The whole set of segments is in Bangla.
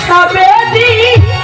তবে দিন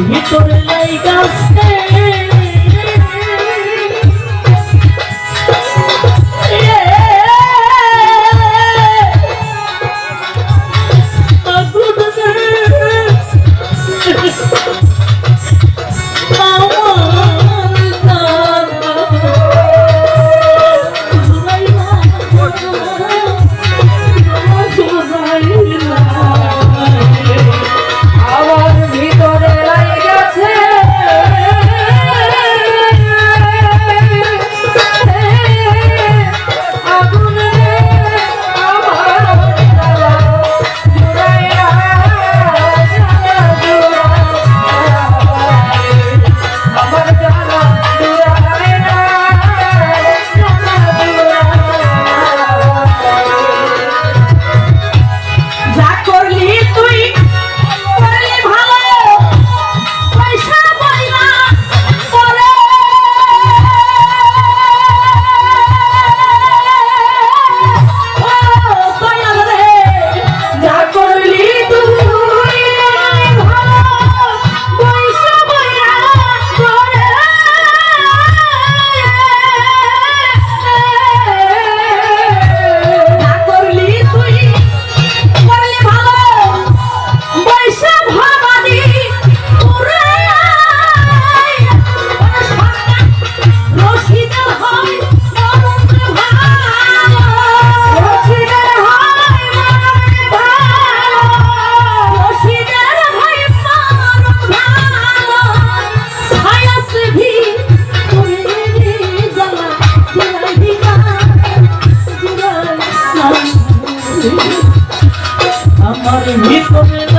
ভিতরে লাইগাছে আমার ভিতরে